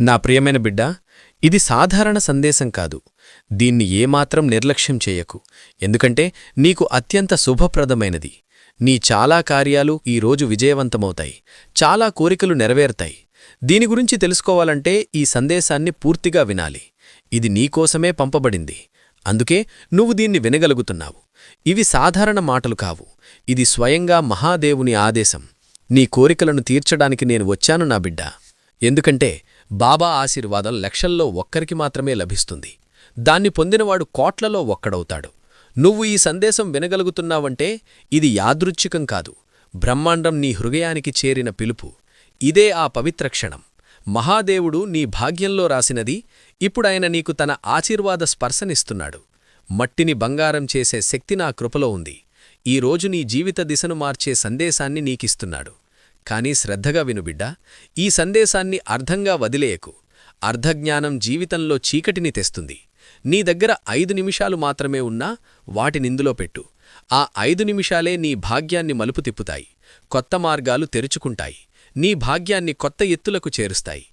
నా ప్రియమైన బిడ్డ ఇది సాధారణ సందేశం కాదు. దీన్ని ఏమాత్రం నిర్లక్ష్యం చేయకు. ఎందుకంటే నీకు అత్యంత శుభప్రదమైనది. నీ చాలా కార్యాలు ఈరోజు విజయవంతమవుతాయి. చాలా కోరికలు నెరవేరుతాయి. దీని గురించి తెలుసుకోవాలంటే ఈ సందేశాన్ని పూర్తిగా వినాలి. ఇది నీకోసమే పంపబడింది. అందుకే నువ్వు దీన్ని వినగలుగుతున్నావు. ఇవి సాధారణ మాటలు కావు. ఇది స్వయంగా మహాదేవుని ఆదేశం. నీ కోరికలను తీర్చడానికి నేను వచ్చాను నా బిడ్డ. ఎందుకంటే బాబా ఆశీర్వాదం లక్షల్లో ఒక్కరికి మాత్రమే లభిస్తుంది. దాన్ని పొందినవాడు కోట్లలో ఒక్కడవుతాడు. నువ్వు ఈ సందేశం వినగలుగుతున్నావంటే ఇది యాదృచ్ఛికం కాదు. బ్రహ్మాండం నీ హృదయానికి చేరిన పిలుపు. ఇదే ఆ పవిత్ర క్షణం. మహాదేవుడు నీ భాగ్యంలో రాసినది. ఇప్పుడాయన నీకు తన ఆశీర్వాద స్పర్శనిస్తున్నాడు. మట్టిని బంగారం చేసే శక్తి నా కృపలో ఉంది. ఈ రోజు నీ జీవిత దిశను మార్చే సందేశాన్ని నీకిస్తున్నాడు. కాని శ్రద్ధగా వినుబిడ్డా ఈ సందేశాన్ని అర్థంగా వదిలేయకు. అర్ధజ్ఞానం జీవితంలో చీకటిని తెస్తుంది. నీ దగ్గర ఐదు నిమిషాలు మాత్రమే ఉన్నా వాటినిందులో పెట్టు. ఆ ఐదు నిమిషాలే నీ భాగ్యాన్ని మలుపు తిప్పుతాయి. కొత్త మార్గాలు తెరుచుకుంటాయి. నీ భాగ్యాన్ని కొత్త ఎత్తులకు చేరుస్తాయి.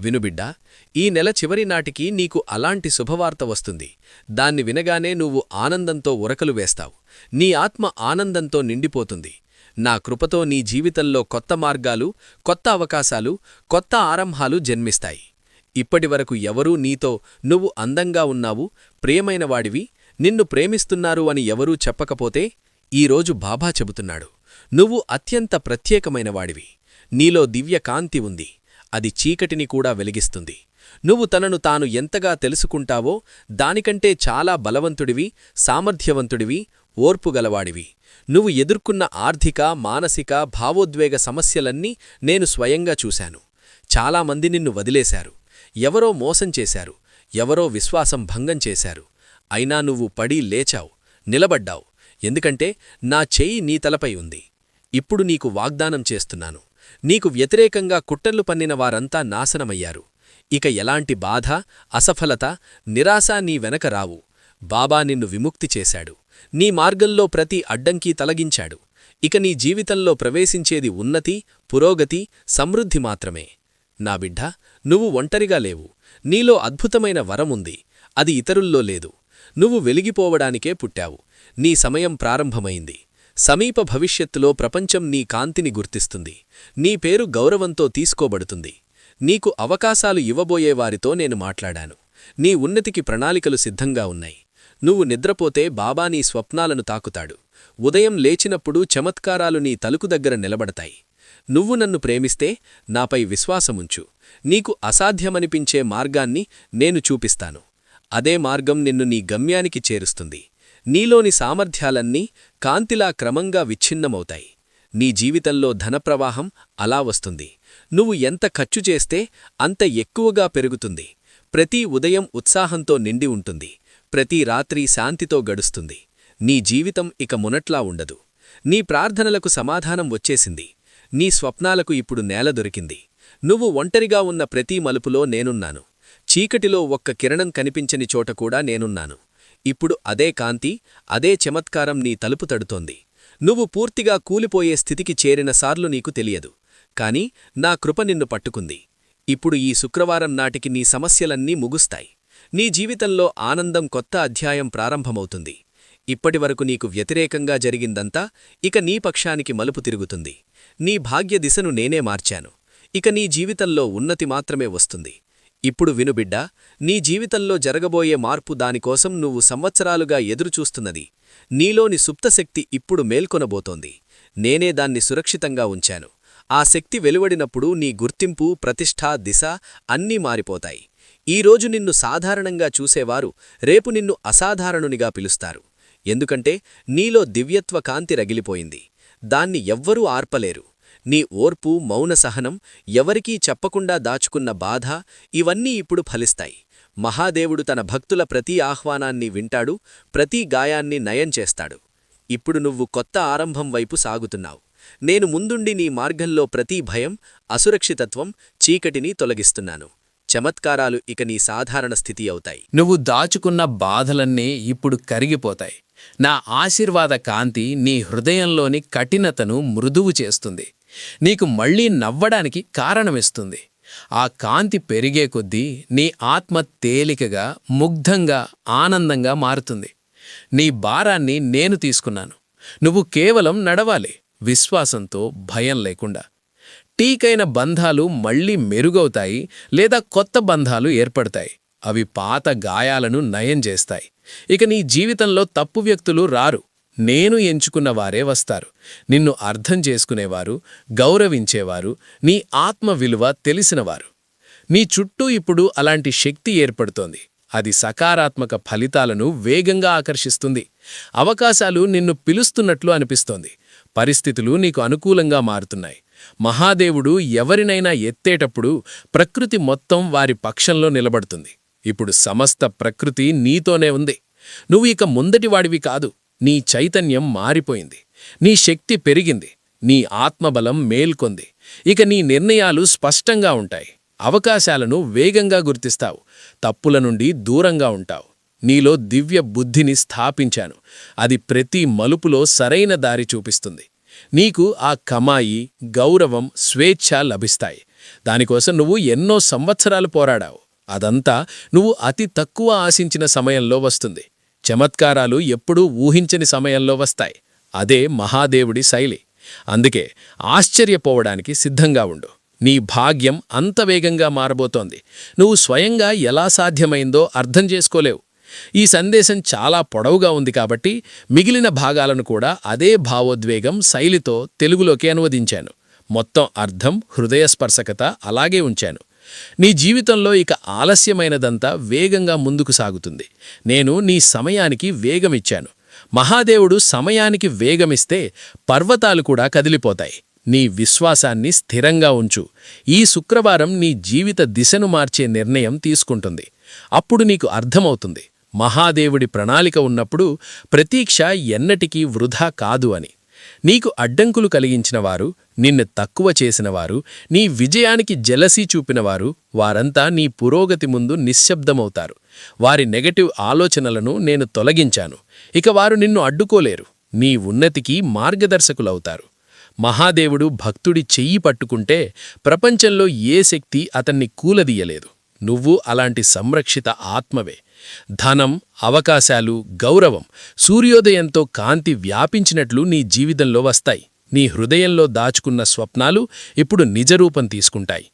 వినుబిడ్డా ఈ నెల చివరి నాటికి నీకు అలాంటి శుభవార్త వస్తుంది. దాన్ని వినగానే నువ్వు ఆనందంతో ఉరకలు వేస్తావు. నీ ఆత్మ ఆనందంతో నిండిపోతుంది. నా కృపతో నీ జీవితంలో కొత్త మార్గాలు కొత్త అవకాశాలు కొత్త ఆరంభాలు జన్మిస్తాయి. ఇప్పటివరకు ఎవరూ నీతో నువ్వు అందంగా ఉన్నావు ప్రియమైనవాడివి నిన్ను ప్రేమిస్తున్నారు అని ఎవరూ చెప్పకపోతే ఈరోజు బాబా చెబుతున్నాడు నువ్వు అత్యంత ప్రత్యేకమైనవాడివి నీలో దివ్య కాంతి ఉంది అది చీకటిని కూడా వెలిగిస్తుంది. నువ్వు తనను తాను ఎంతగా తెలుసుకుంటావో దానికంటే చాలా బలవంతుడివి సామర్థ్యవంతుడివి ఓర్పుగలవాడివి నువ్వు ఎదుర్కొన్న ఆర్థిక మానసిక భావోద్వేగ సమస్యలన్నీ నేను స్వయంగా చూశాను. చాలామంది నిన్ను వదిలేశారు. ఎవరో మోసం చేశారు. ఎవరో విశ్వాసం భంగం చేశారు. అయినా నువ్వు పడి లేచావు. నిలబడ్డావు. ఎందుకంటే నా చెయ్యి నీ తలపై ఉంది. ఇప్పుడు నీకు వాగ్దానం చేస్తున్నాను. నీకు వ్యతిరేకంగా కుట్రలు పన్నిన వారంతా నాశనమయ్యారు. ఇక ఎలాంటి బాధ అసఫలత నిరాశ నీ వెనక రావు. బాబా నిన్ను విముక్తి చేశాడు. నీ మార్గంలో ప్రతి అడ్డంకీ తలగించాడు. ఇక నీ జీవితంలో ప్రవేశించేది ఉన్నతి పురోగతి సమృద్ధి మాత్రమే. నా బిడ్డ నువ్వు ఒంటరిగా లేవు. నీలో అద్భుతమైన వరముంది అది ఇతరుల్లో లేదు. నువ్వు వెలిగిపోవడానికే పుట్టావు. నీ సమయం ప్రారంభమైంది. సమీప భవిష్యత్తులో ప్రపంచం నీ కాంతిని గుర్తిస్తుంది. నీ పేరు గౌరవంతో తీసుకోబడుతుంది. నీకు అవకాశాలు ఇవ్వబోయేవారితో నేను మాట్లాడాను. నీ ఉన్నతికి ప్రణాళికలు సిద్ధంగా ఉన్నాయి. నువ్వు నిద్రపోతే బాబా నీ స్వప్నాలను తాకుతాడు. ఉదయం లేచినప్పుడు చమత్కారాలు నీ తలుకు దగ్గర నిలబడతాయి. నువ్వు నన్ను ప్రేమిస్తే నాపై విశ్వాసముంచు. నీకు అసాధ్యమనిపించే మార్గాన్ని నేను చూపిస్తాను. అదే మార్గం నిన్ను నీ గమ్యానికి చేరుస్తుంది. నీలోని సామర్థ్యాలన్నీ కాంతిలా క్రమంగా విచ్ఛిన్నమవుతాయి. నీ జీవితంలో ధనప్రవాహం అలా వస్తుంది. నువ్వు ఎంత ఖర్చు చేస్తే అంత ఎక్కువగా పెరుగుతుంది. ప్రతి ఉదయం ఉత్సాహంతో నిండి ఉంటుంది. ప్రతి రాత్రి శాంతితో గడుస్తుంది. నీ జీవితం ఇక మునట్లా ఉండదు. నీ ప్రార్థనలకు సమాధానం వచ్చేసింది. నీ స్వప్నాలకు ఇప్పుడు నేల దొరికింది. నువ్వు ఒంటరిగా ఉన్న ప్రతి మలుపులో నేనున్నాను. చీకటిలో ఒక్క కిరణం కనిపించని చోట కూడా నేనున్నాను. ఇప్పుడు అదే కాంతి అదే చమత్కారం నీ తలుపు తడుతోంది. నువ్వు పూర్తిగా కూలిపోయే స్థితికి చేరిన సార్లు నీకు తెలియదు. కాని నా కృప నిన్ను పట్టుకుంది. ఇప్పుడు ఈ శుక్రవారం నాటికి నీ సమస్యలన్నీ ముగుస్తాయి. నీ జీవితంలో ఆనందం కొత్త అధ్యాయం ప్రారంభమవుతుంది. ఇప్పటివరకు నీకు వ్యతిరేకంగా జరిగిందంతా ఇక నీ పక్షానికి మలుపు తిరుగుతుంది. నీ భాగ్య దిశను నేనే మార్చాను. ఇక నీ జీవితంలో ఉన్నతి మాత్రమే వస్తుంది. ఇప్పుడు వినుబిడ్డ నీ జీవితంలో జరగబోయే మార్పు దానికోసం నువ్వు సంవత్సరాలుగా ఎదురుచూస్తున్నది. నీలోని సుప్తశక్తి ఇప్పుడు మేల్కొనబోతోంది. నేనే దాన్ని సురక్షితంగా ఉంచాను. ఆ శక్తి వెలువడినప్పుడు నీ గుర్తింపు ప్రతిష్ఠా దిశ అన్నీ మారిపోతాయి. ఈరోజు నిన్ను సాధారణంగా చూసేవారు రేపు నిన్ను అసాధారణునిగా పిలుస్తారు. ఎందుకంటే నీలో దివ్యత్వ కాంతి రగిలిపోయింది. దాన్ని ఎవ్వరూ ఆర్పలేరు. నీ ఓర్పు మౌన సహనం ఎవరికీ చెప్పకుండా దాచుకున్న బాధ ఇవన్నీ ఇప్పుడు ఫలిస్తాయి. మహాదేవుడు తన భక్తుల ప్రతి ఆహ్వానాన్ని వింటాడు ప్రతి గాయాన్ని నయం చేస్తాడు. ఇప్పుడు నువ్వు కొత్త ఆరంభం వైపు సాగుతున్నావు. నేను ముందుండి నీ మార్గంలో ప్రతి భయం అసురక్షితత్వం చీకటిని తొలగిస్తున్నాను. చమత్కారాలు ఇక నీ సాధారణ స్థితి అవుతాయి. నువ్వు దాచుకున్న బాధలన్నీ ఇప్పుడు కరిగిపోతాయి. నా ఆశీర్వాద కాంతి నీ హృదయంలోని కఠినతను మృదువు చేస్తుంది. నీకు మళ్ళీ నవ్వడానికి కారణమిస్తుంది. ఆ కాంతి పెరిగే కొద్దీ నీ ఆత్మ తేలికగా ముగ్ధంగా ఆనందంగా మారుతుంది. నీ భారాన్ని నేను తీసుకున్నాను. నువ్వు కేవలం నడవాలి. విశ్వాసంతో భయం లేకుండా. టీకైన బంధాలు మళ్ళీ మెరుగవుతాయి లేదా కొత్త బంధాలు ఏర్పడతాయి. అవి పాత గాయాలను నయం చేస్తాయి. ఇక నీ జీవితంలో తప్పు వ్యక్తులు రారు. నేను ఎంచుకున్న వారే వస్తారు. నిన్ను అర్థం చేసుకునేవారు గౌరవించేవారు నీ ఆత్మ విలువ తెలిసినవారు. నీ చుట్టూ ఇప్పుడు అలాంటి శక్తి ఏర్పడుతోంది. అది సకారాత్మక ఫలితాలను వేగంగా ఆకర్షిస్తుంది. అవకాశాలు నిన్ను పిలుస్తున్నట్లు అనిపిస్తోంది. పరిస్థితులు నీకు అనుకూలంగా మారుతున్నాయి. మహాదేవుడు ఎవరినైనా ఎత్తేటప్పుడు ప్రకృతి మొత్తం వారి పక్షంలో నిలబడుతుంది. ఇప్పుడు సమస్త ప్రకృతి నీతోనే ఉంది. నువ్వు ఇక ముందటివాడివి కాదు. నీ చైతన్యం మారిపోయింది. నీ శక్తి పెరిగింది. నీ ఆత్మబలం మేల్కొంది. ఇక నీ నిర్ణయాలు స్పష్టంగా ఉంటాయి. అవకాశాలను వేగంగా గుర్తిస్తావు. తప్పుల నుండి దూరంగా ఉంటావు. నీలో దివ్య బుద్ధిని స్థాపించాను. అది ప్రతి మలుపులో సరైన దారి చూపిస్తుంది. నీకు ఆ కమాయి గౌరవం స్వేచ్ఛ లభిస్తాయి. దానికోసం నువ్వు ఎన్నో సంవత్సరాలు పోరాడావు. అదంతా నువ్వు అతి తక్కువ ఆశించిన సమయంలో వస్తుంది. చమత్కారాలు ఎప్పుడూ ఊహించని సమయంలో వస్తాయి. అదే మహాదేవుడి శైలి. అందుకే ఆశ్చర్యపోవడానికి సిద్ధంగా ఉండు. నీ భాగ్యం అంత వేగంగా మారబోతోంది. నువ్వు స్వయంగా ఎలా సాధ్యమైందో అర్థం చేసుకోలేవు. ఈ సందేశం చాలా పొడవుగా ఉంది కాబట్టి మిగిలిన భాగాలను కూడా అదే భావోద్వేగం శైలితో తెలుగులోకి అనువదించాను. మొత్తం అర్థం హృదయస్పర్శకత అలాగే ఉంచాను. నీ జీవితంలో ఇక ఆలస్యమైనదంతా వేగంగా ముందుకు సాగుతుంది. నేను నీ సమయానికి వేగమిచ్చాను. మహాదేవుడు సమయానికి వేగమిస్తే పర్వతాలు కూడా కదిలిపోతాయి. నీ విశ్వాసాన్ని స్థిరంగా ఉంచు. ఈ శుక్రవారం నీ జీవిత దిశను మార్చే నిర్ణయం తీసుకుంటుంది. అప్పుడు నీకు అర్థమవుతుంది. మహాదేవుడి ప్రణాళిక ఉన్నప్పుడు ప్రతీక్ష ఎన్నటికీ వృధా కాదు అని. నీకు అడ్డంకులు కలిగించినవారు నిన్ను తక్కువ చేసినవారు నీ విజయానికి జలసీ చూపినవారు వారంతా నీ పురోగతి ముందు నిశ్శబ్దమవుతారు. వారి నెగటివ్ ఆలోచనలను నేను తొలగించాను. ఇక వారు నిన్ను అడ్డుకోలేరు. నీ ఉన్నతికి మార్గదర్శకులవుతారు. మహాదేవుడు భక్తుడి చెయ్యి పట్టుకుంటే ప్రపంచంలో ఏ శక్తి అతన్ని కూలదీయలేదు. నువ్వు అలాంటి సంరక్షిత ఆత్మవే. ధనం అవకాశాలు గౌరవం సూర్యోదయంతో కాంతి వ్యాపించినట్లు నీ జీవితంలో వస్తాయి. నీ హృదయంలో దాచుకున్న స్వప్నాలు ఇప్పుడు నిజరూపం తీసుకుంటాయి.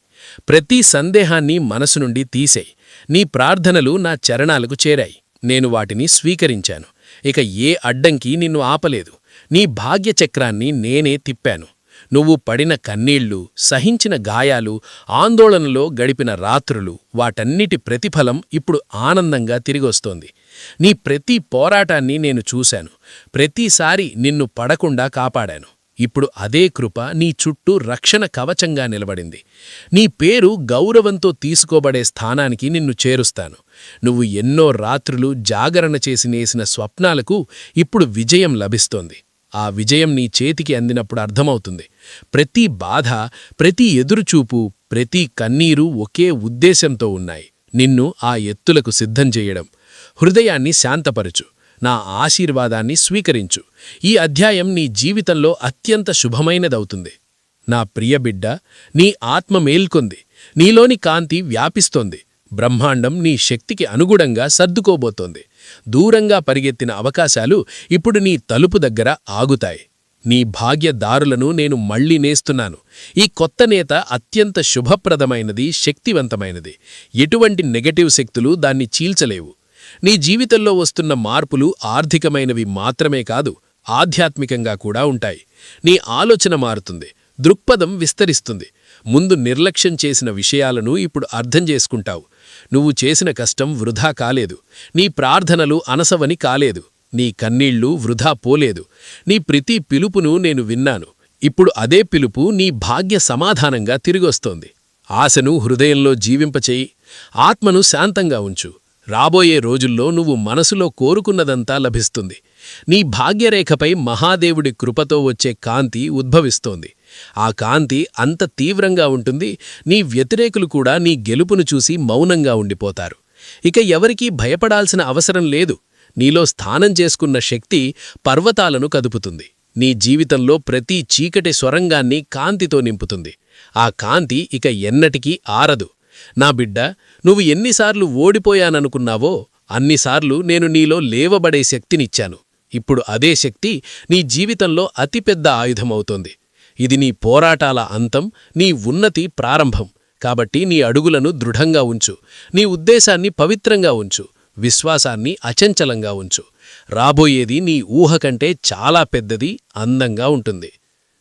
ప్రతి సందేహాన్ని మనసు నుండి తీసేయి. నీ ప్రార్థనలు నా చరణాలకు చేరాయి. నేను వాటిని స్వీకరించాను. ఇక ఏ అడ్డంకి నిన్ను ఆపలేదు. నీ భాగ్యచక్రాన్ని నేనే తిప్పాను. నువ్వు పడిన కన్నీళ్ళు సహించిన గాయాలు ఆందోళనలో గడిపిన రాత్రులు వాటన్నిటి ప్రతిఫలం ఇప్పుడు ఆనందంగా తిరిగొస్తోంది. నీ ప్రతి పోరాటాన్ని నేను చూశాను. ప్రతిసారి నిన్ను పడకుండా కాపాడాను. ఇప్పుడు అదే కృప నీ చుట్టూ రక్షణ కవచంగా నిలబడింది. నీ పేరు గౌరవంతో తీసుకోబడే స్థానానికి నిన్ను చేరుస్తాను. నువ్వు ఎన్నో రాత్రులు జాగరణ చేసి నేసిన స్వప్నాలకు ఇప్పుడు విజయం లభిస్తోంది. ఆ విజయం నీ చేతికి అందినప్పుడు అర్థమవుతుంది. ప్రతి బాధ ప్రతి ఎదురుచూపు ప్రతి కన్నీరు ఒకే ఉద్దేశంతో ఉన్నాయి. నిన్ను ఆ ఎత్తులకు సిద్ధం చేయడం. హృదయాన్ని శాంతపరచు. నా ఆశీర్వాదాన్ని స్వీకరించు. ఈ అధ్యాయం నీ జీవితంలో అత్యంత శుభమైనదవుతుంది. నా ప్రియబిడ్డ నీ ఆత్మ మేల్కొంది. నీలోని కాంతి వ్యాపిస్తోంది. బ్రహ్మాండం నీ శక్తికి అనుగుణంగా సర్దుకోబోతోంది. దూరంగా పరిగెత్తిన అవకాశాలు ఇప్పుడు నీ తలుపు దగ్గర ఆగుతాయి. నీ భాగ్యదారులను నేను మళ్ళీ నేస్తున్నాను. ఈ కొత్త నేత అత్యంత శుభప్రదమైనది శక్తివంతమైనది. ఎటువంటి నెగటివ్ శక్తులు దాన్ని చీల్చలేవు. నీ జీవితంలో వస్తున్న మార్పులు ఆర్థికమైనవి మాత్రమే కాదు ఆధ్యాత్మికంగా కూడా ఉంటాయి. నీ ఆలోచన మారుతుంది దృక్పథం విస్తరిస్తుంది. ముందు నిర్లక్ష్యం చేసిన విషయాలను ఇప్పుడు అర్థం చేసుకుంటావు. నువ్వు చేసిన కష్టం వృధా కాలేదు. నీ ప్రార్థనలు అనసవని కాలేదు. నీ కన్నీళ్ళు వృధా పోలేదు. నీ ప్రతి పిలుపును నేను విన్నాను. ఇప్పుడు అదే పిలుపు నీ భాగ్య సమాధానంగా తిరిగొస్తోంది. ఆశను హృదయంలో జీవింపచేయి. ఆత్మను శాంతంగా ఉంచు. రాబోయే రోజుల్లో నువ్వు మనసులో కోరుకున్నదంతా లభిస్తుంది. నీ భాగ్యరేఖపై మహాదేవుడి కృపతో వచ్చే కాంతి ఉద్భవిస్తోంది. ఆ కాంతి అంత తీవ్రంగా ఉంటుంది నీ వ్యతిరేకులు కూడా నీ గెలుపును చూసి మౌనంగా ఉండిపోతారు. ఇక ఎవరికీ భయపడాల్సిన అవసరం లేదు. నీలో స్థానం చేసుకున్న శక్తి పర్వతాలను కదుపుతుంది. నీ జీవితంలో ప్రతి చీకటి స్వరంగాన్ని కాంతితో నింపుతుంది. ఆ కాంతి ఇక ఎన్నటికీ ఆరదు. నా బిడ్డ నువ్వు ఎన్నిసార్లు ఓడిపోయాననుకున్నావో అన్నిసార్లు నేను నీలో లేవబడే శక్తినిచ్చాను. ఇప్పుడు అదే శక్తి నీ జీవితంలో అతిపెద్ద ఆయుధమవుతోంది. ఇది నీ పోరాటాల అంతం నీ ఉన్నతి ప్రారంభం. కాబట్టి నీ అడుగులను దృఢంగా ఉంచు. నీ ఉద్దేశాన్ని పవిత్రంగా ఉంచు. విశ్వాసాన్ని అచంచలంగా ఉంచు. రాబోయేది నీ ఊహ కంటే చాలా పెద్దది అందంగా ఉంటుంది.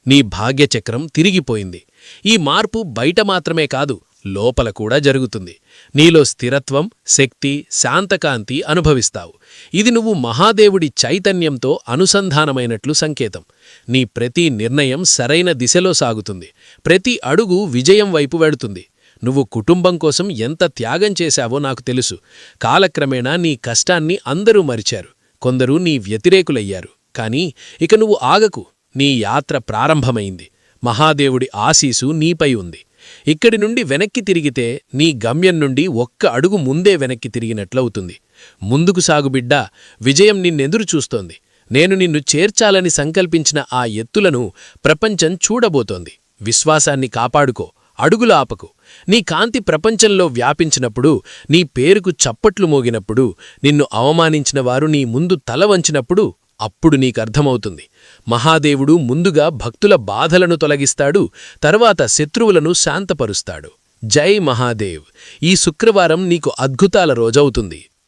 నీ భాగ్యచక్రం తిరిగిపోయింది. ఈ మార్పు బయట మాత్రమే కాదు లోపల కూడా జరుగుతుంది. నీలో స్థిరత్వం శక్తి శాంతకాంతి అనుభవిస్తావు. ఇది నువ్వు మహాదేవుడి చైతన్యంతో అనుసంధానమైనట్లు సంకేతం. నీ ప్రతి నిర్ణయం సరైన దిశలో సాగుతుంది. ప్రతి అడుగు విజయం వైపు వెడుతుంది నువ్వు కుటుంబం కోసం ఎంత త్యాగం చేశావో నాకు తెలుసు. కాలక్రమేణా నీ కష్టాన్ని అందరూ మరిచారు. కొందరు నీ వ్యతిరేకులయ్యారు. కాని ఇక నువ్వు ఆగకు. నీ యాత్ర ప్రారంభమైంది. మహాదేవుడి ఆశీసు నీపై ఉంది. ఇక్కడి నుండి వెనక్కి తిరిగితే నీ గమ్యం నుండి ఒక్క అడుగు ముందే వెనక్కి తిరిగినట్లవుతుంది. ముందుకు సాగుబిడ్డ విజయం నిన్నెదురు చూస్తోంది. నేను నిన్ను చేర్చాలని సంకల్పించిన ఆ ఎత్తులను ప్రపంచం చూడబోతోంది. విశ్వాసాన్ని కాపాడుకో అడుగులు ఆపకు. నీ కాంతి ప్రపంచంలో వ్యాపించినప్పుడు నీ పేరుకు చప్పట్లు మోగినప్పుడు నిన్ను అవమానించిన వారు నీ ముందు తల వంచినప్పుడు అప్పుడు నీకర్థమవుతుంది. మహాదేవుడు ముందుగా భక్తుల బాధలను తొలగిస్తాడు తర్వాత శత్రువులను శాంతపరుస్తాడు. జై మహాదేవ్. ఈ శుక్రవారం నీకు అద్భుతాల రోజవుతుంది.